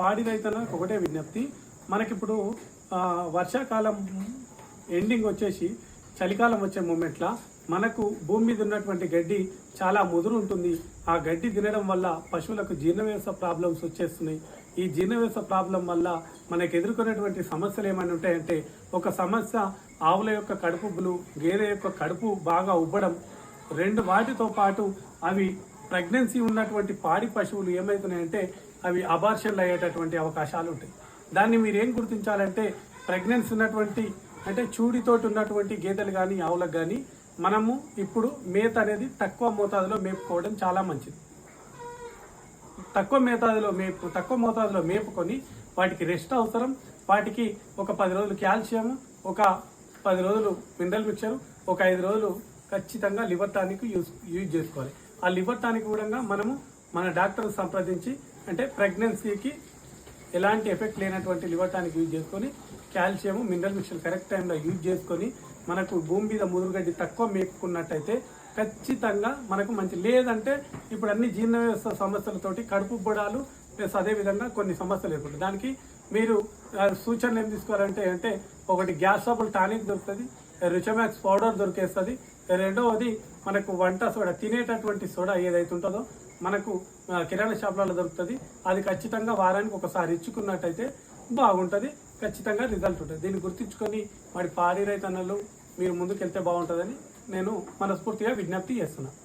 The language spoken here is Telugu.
పాడి రైతులకు ఒకటే విజ్ఞప్తి. మనకిప్పుడు వర్షాకాలం ఎండింగ్ వచ్చేసి చలికాలం వచ్చే మూమెంట్లో మనకు భూమి మీద ఉన్నటువంటి గడ్డి చాలా ముదురు ఉంటుంది. ఆ గడ్డి తినడం వల్ల పశువులకు జీర్ణవ్యవస్థ ప్రాబ్లమ్స్ వచ్చేస్తున్నాయి. ఈ జీర్ణవ్యవస్థ ప్రాబ్లం వల్ల మనకు ఎదుర్కొనేటువంటి సమస్యలు ఏమైనా ఉంటాయంటే ఒక సమస్య ఆవుల యొక్క కడుపులు గేదె యొక్క కడుపు బాగా ఉబ్బడం రెండు వాటితో పాటు అవి ప్రెగ్నెన్సీ ఉన్నటువంటి పాడి పశువులు ఏమవుతున్నాయంటే అవి అబార్షన్లు అయ్యేటటువంటి అవకాశాలు ఉంటాయి. దాన్ని మీరు ఏం గుర్తించాలంటే ప్రెగ్నెన్సీ ఉన్నటువంటి అంటే చూడితోటి ఉన్నటువంటి గేదెలు కానీ ఆవులకు కానీ మనము ఇప్పుడు మేత అనేది తక్కువ మోతాదులో మేపుకోవడం చాలా మంచిది. తక్కువ మోతాదులో మేపు తక్కువ మోతాదులో మేపుకొని వాటికి రెస్ట్ అవసరం. వాటికి ఒక పది రోజులు కాల్షియం ఒక పది రోజులు మినరల్ మిక్చర్ ఒక ఐదు రోజులు ఖచ్చితంగా లివర్ టానిక్ యూజ్ యూజ్ చేసుకోవాలి. ఆ లివర్ టానిక్ కూడా మనము మన డాక్టర్ సంప్రదించి అంటే ప్రెగ్నెన్సీకి ఎలాంటి ఎఫెక్ట్ లేనటువంటి లివర్ టానిక్ యూజ్ చేసుకొని కాల్షియం మినరల్ మిక్చర్ కరెక్ట్ టైంలో యూజ్ చేసుకొని మనకు భూమి మీద ముదురుగడ్డి తక్కువ మేపుకున్నట్టయితే ఖచ్చితంగా మనకు మంచి లేదంటే ఇప్పుడు అన్ని జీర్ణ వ్యవస్థ సమస్యలతోటి కడుపు బుడాలు ప్లస్ అదేవిధంగా కొన్ని సమస్యలు ఏర్పడతాయి. దానికి మీరు సూచనలు ఏం తీసుకోవాలంటే అంటే ఒకటి గ్యాస్ ట్రబుల్ టానిక్ దొరుకుతుంది రిచమాక్స్ పౌడర్ దొరికేస్తుంది రెండవది మనకు వంట సోడా తినేటటువంటి సోడా ఏదైతే ఉంటుందో మనకు కిరాణా షాపులలో దొరుకుతుంది. అది ఖచ్చితంగా వారానికి ఒకసారి ఇచ్చుకున్నట్టయితే బాగుంటుంది. ఖచ్చితంగా రిజల్ట్ ఉంటుంది. దీన్ని గుర్తించుకొని మరి పాడి రైతన్నలు మీరు ముందుకెళ్తే బాగుంటుందని నేను మనస్ఫూర్తిగా విజ్ఞప్తి చేస్తున్నాను